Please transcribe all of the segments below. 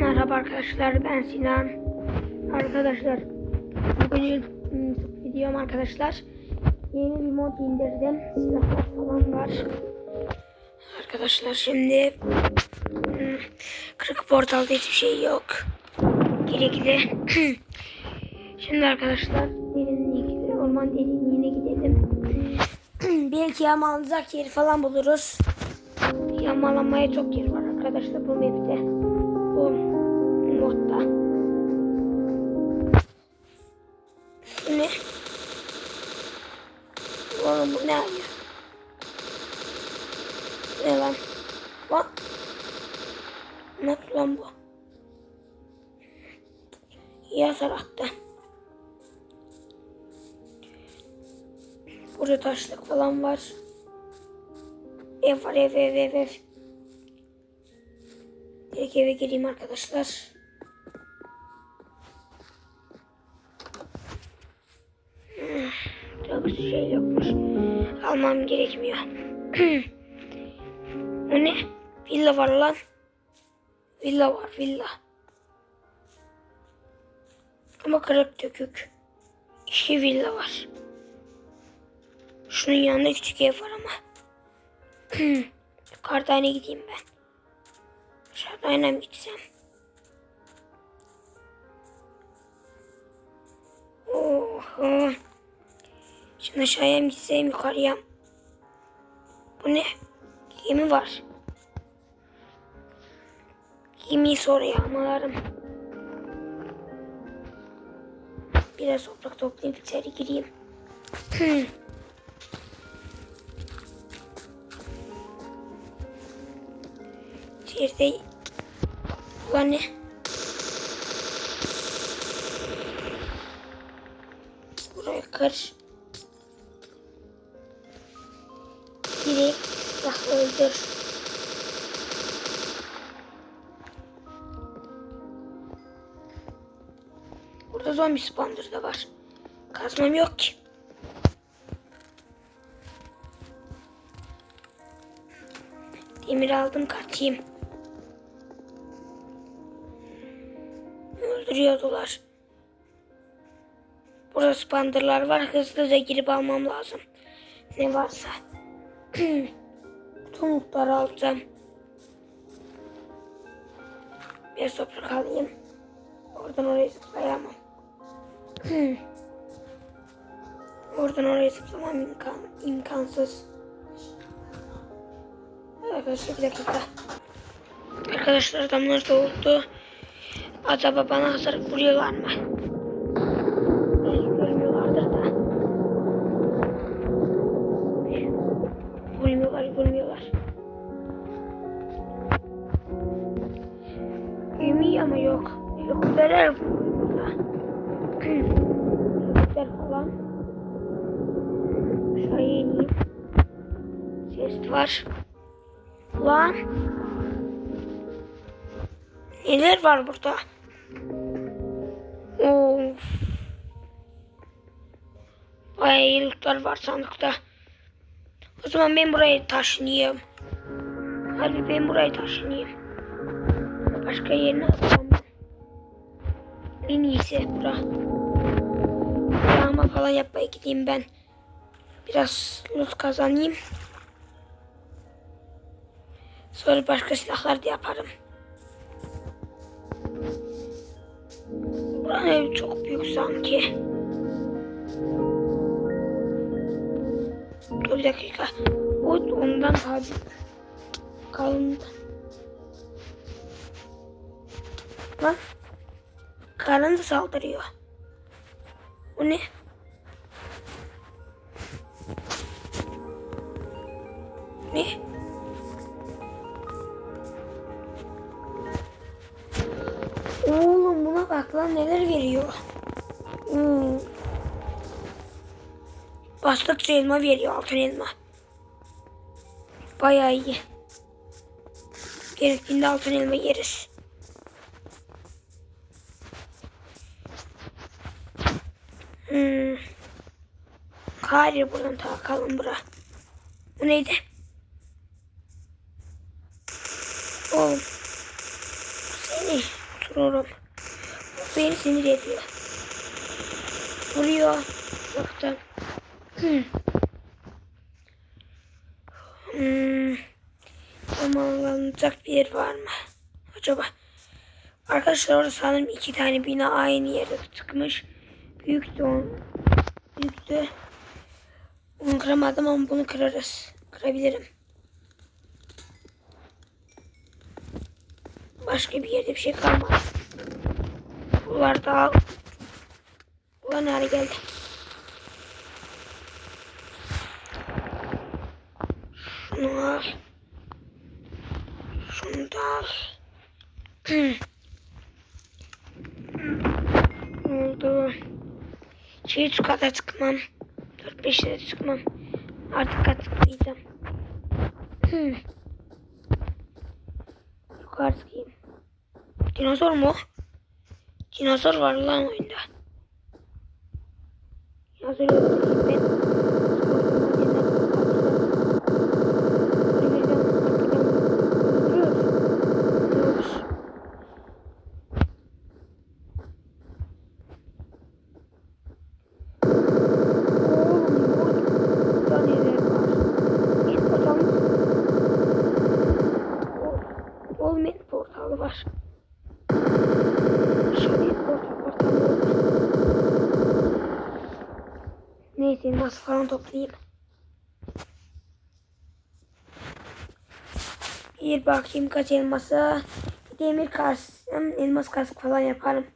Merhaba arkadaşlar ben Sinan. Arkadaşlar bugün videom arkadaşlar. Yeni bir mod indirdim. Silahlar falan var. Arkadaşlar şimdi ım, kırık portalda hiçbir şey yok. Gerekli. şimdi arkadaşlar derinliğe, orman derinliğine gidelim. Belki yağmalanacak yeri falan buluruz. Yağmalanmaya çok yer var arkadaşlar bu map'te. Bu modda. Ne? Oğlum bu ne yapıyor? Ne lan? Lan. Ne lan bu? Attı. Burada taşlık falan var. Ev var ev ev ev ev. Direkt eve gireyim arkadaşlar. Hmm, Çok şey yokmuş. Almam gerekmiyor. o ne? Villa var lan. Villa var villa. Ama kırık dökük. İki villa var. Şunun yanında küçük ev var ama. Yukarıdan gideyim ben. Gitsem? Oho. Şimdi aşağıya mı gitsem yukarıya? Bu ne? Gemi var. Gemiyi sonra yağmalarım. Biraz toprak toplayıp içeri gireyim. İçeride Ne? Buraya kır. Direkt silah öldür. Burada zombi spawner da var. Kazmam yok ki. Demir aldım kaçayım. Öldürüyordular. Burada spandırlar var. Hızlıca girip almam lazım. Ne varsa. Bütün mutları alacağım. Bir toprak alayım. Oradan oraya zıplayamam. Oradan oraya zıplamam imkan, imkansız. Arkadaşlar bir dakika. Arkadaşlar adamlar doğdu. Acaba bana hasar vuruyorlar mı? Görmüyorlardır da. Vurmuyorlar, vurmuyorlar. Gemi ama yok. Helikopterler burada. Helikopter falan. Aşağıya ineyim. Ses var. Lan. Neler var burada? Of. Bayağı iyilikler var sandıkta. O zaman ben buraya taşınayım. Hadi ben buraya taşınayım. Başka yerine atamam. En iyisi bura. Yağma falan yapmaya gideyim ben. Biraz loot kazanayım. Sonra başka silahlar da yaparım. Buranın evi çok büyük sanki. Dur bir dakika. O ondan daha büyük. Kalın. Lan. Karın da saldırıyor. O ne? Ne? Oğlum bak lan neler veriyor. Hmm. Bastıkça elma veriyor altın elma. Bayağı iyi. Gerektiğinde altın elma yeriz. Hmm. Kari buradan takalım bura. Bu neydi? Oğlum. Seni vururum. Beni sinir ediyor. Vuruyor. Yoktan. Hmm. Hmm. Zamanlanacak bir yer var mı? Acaba? Arkadaşlar orada sanırım iki tane bina aynı yere çıkmış. Büyüktü on. Büyüktü. Bunu kıramadım ama bunu kırarız. Kırabilirim. Başka bir yerde bir şey kalmadı. Bunlar da Ulan hale geldi. Şunu al. Şunu da al. Oldu. Şey üç kata çıkmam. Dört beş yere çıkmam. Artık kat tıklayacağım. Yukarı çıkayım. Dinozor mu? Dinozor var lan oyunda. Dinozor öldüreyim ben. Olmayan portalı var. Şöyle bir portal portalı var. Neyse elmas falan toplayayım. Bir bakayım kaç elmasa. Demir karsam elmas kask falan yaparım.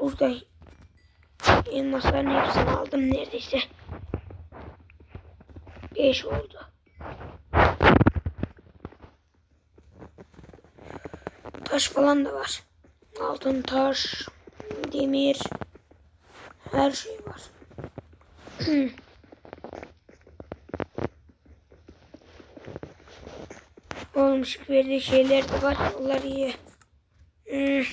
Burada elmasların hepsini aldım neredeyse. 5 oldu. Taş falan da var. Altın taş, demir, her şey var. Işık verdiği şeyler de var. Onlar iyi. Hmm.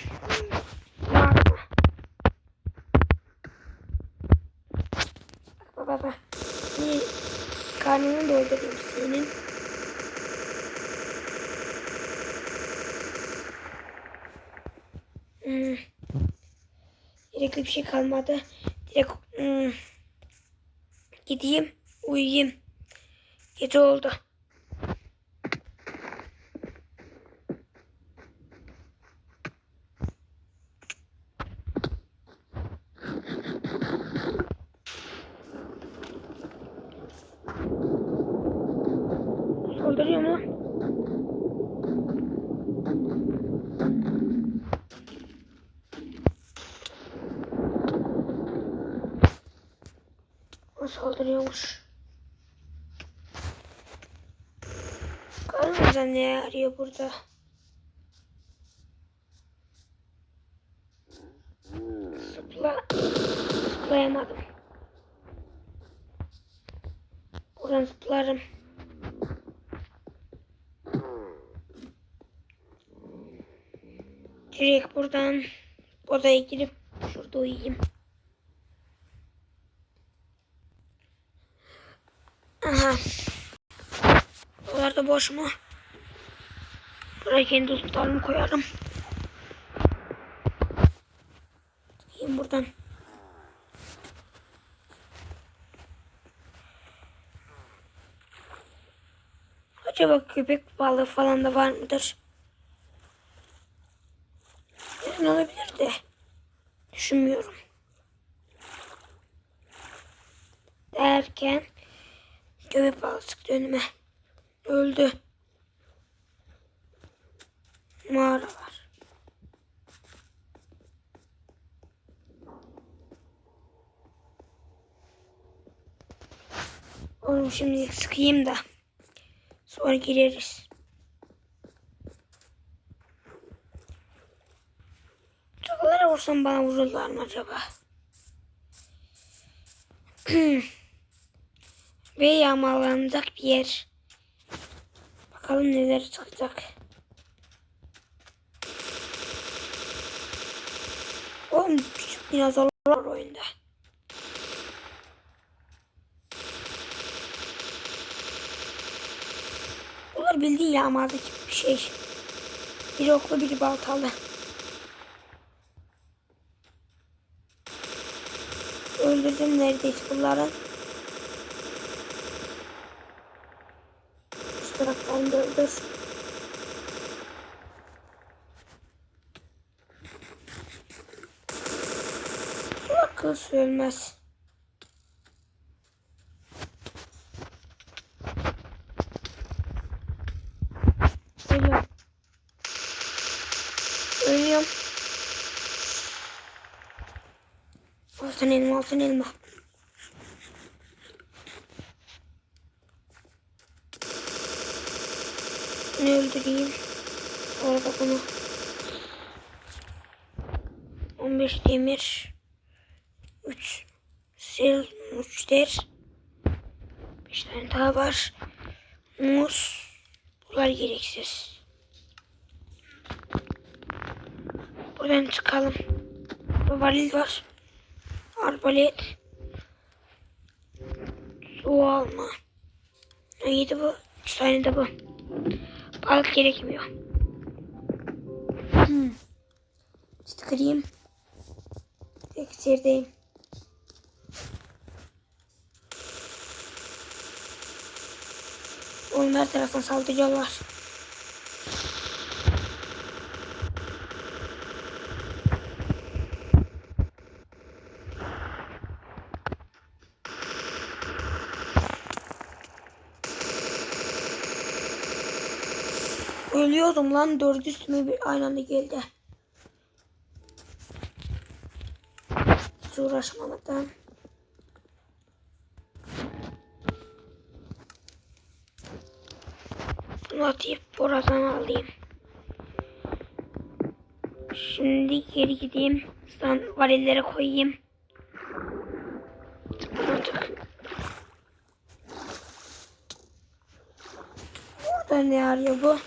Bak bak. Bir karnını doldurayım senin. Hmm. Gerekli bir şey kalmadı. Direkt hmm. gideyim, uyuyayım. Gece oldu. Saldırıyor mu? O saldırıyormuş. Karnımıza ne arıyor burada? Zıpla. Zıplayamadım. Buradan zıplarım. Direkt buradan odaya girip şurada uyuyayım. Da boş mu? Buraya kendi tutarımı koyarım. Gideyim buradan. Acaba köpek balığı falan da var mıdır? Ne olabilir de. Düşünmüyorum. Derken köpek balığı çıktı önüme. Öldü. Mağara var. Oğlum şimdi sıkayım da. Sonra gireriz. Çakalara vursam bana vururlar mı acaba? Ve yağmalanacak bir yer. Bakalım neler çıkacak. Oğlum küçük dinozorlar var oyunda. Bunlar bildiğin yağmalı gibi bir şey. Biri oklu biri baltalı. Öldürdüm neredeyse bunları. Taraftan da. Bunlar kılıç ölmez. Ölüyorum. Ölüyorum. Altın elma, altın elma. Öldüreyim. Sonra bunu. 15 demir. 3 sil 3 der. 5 tane daha var. Muz. Bunlar gereksiz. Buradan çıkalım. Burada varil var. Arbalet. Su alma. Neydi bu? Üç tane de bu. Balık gerekmiyor. Hmm. İşte kırayım. Tekserdeyim. Onlar taraftan saldırıyorlar. Ölüyordum lan dördü üstüme bir aynı anda geldi. Hiç uğraşmadan. Bunu atayım buradan alayım. Şimdi geri gideyim. Sen varillere koyayım. Burada ne arıyor bu?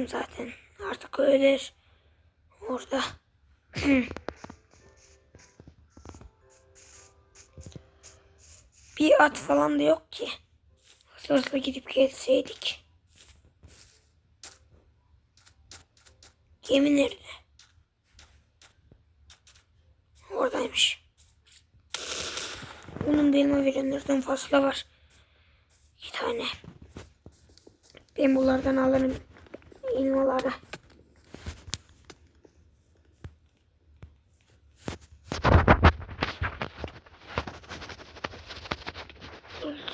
Aklım zaten. Artık ölür. Orada. Bir at falan da yok ki. Hızlı hızlı gidip gelseydik. Gemi nerede? Oradaymış. Bunun elma verenlerden fazla var. İki tane. Ben bunlardan alırım elmaları.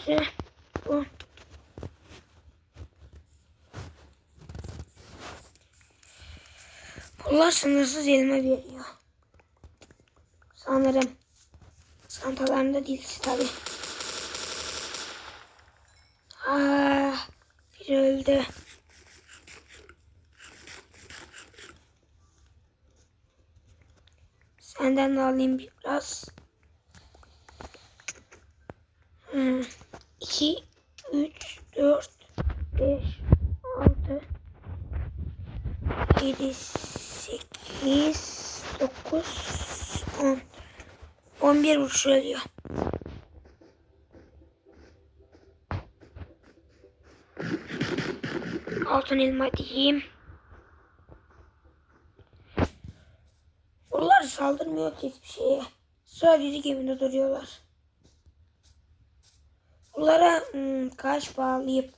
İşte bu. Bunlar sınırsız elma veriyor. Sanırım. Çantalarında değilse tabi. Ah, biri öldü. Senden de alayım biraz. Hmm. 2, 3, 4, 5, 6, 7, 8, 9, 10. 11 vuruş ölüyor. Altın elma diyeyim. Onlar saldırmıyor ki hiçbir şeye. Sadece gemide duruyorlar. Bunlara hmm, kaç bağlayıp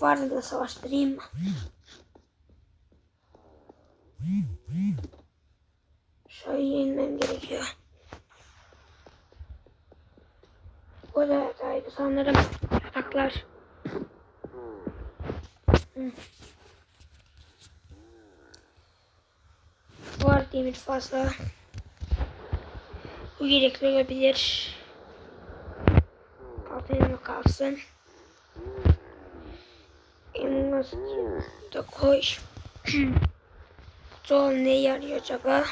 varlıkla savaştırayım mı? Şöyle yenmem gerekiyor. O da daydı sanırım. Yataklar. Var demir fazla. Bu gerekli olabilir. Altın kalsın. Elmas da koy. Sol ne yarıyor acaba?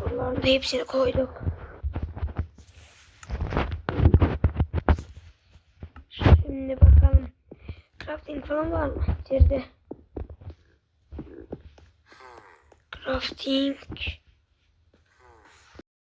Bunların da hepsini koyduk. Şimdi bakalım. Crafting falan var mı? İçeride. Crafting.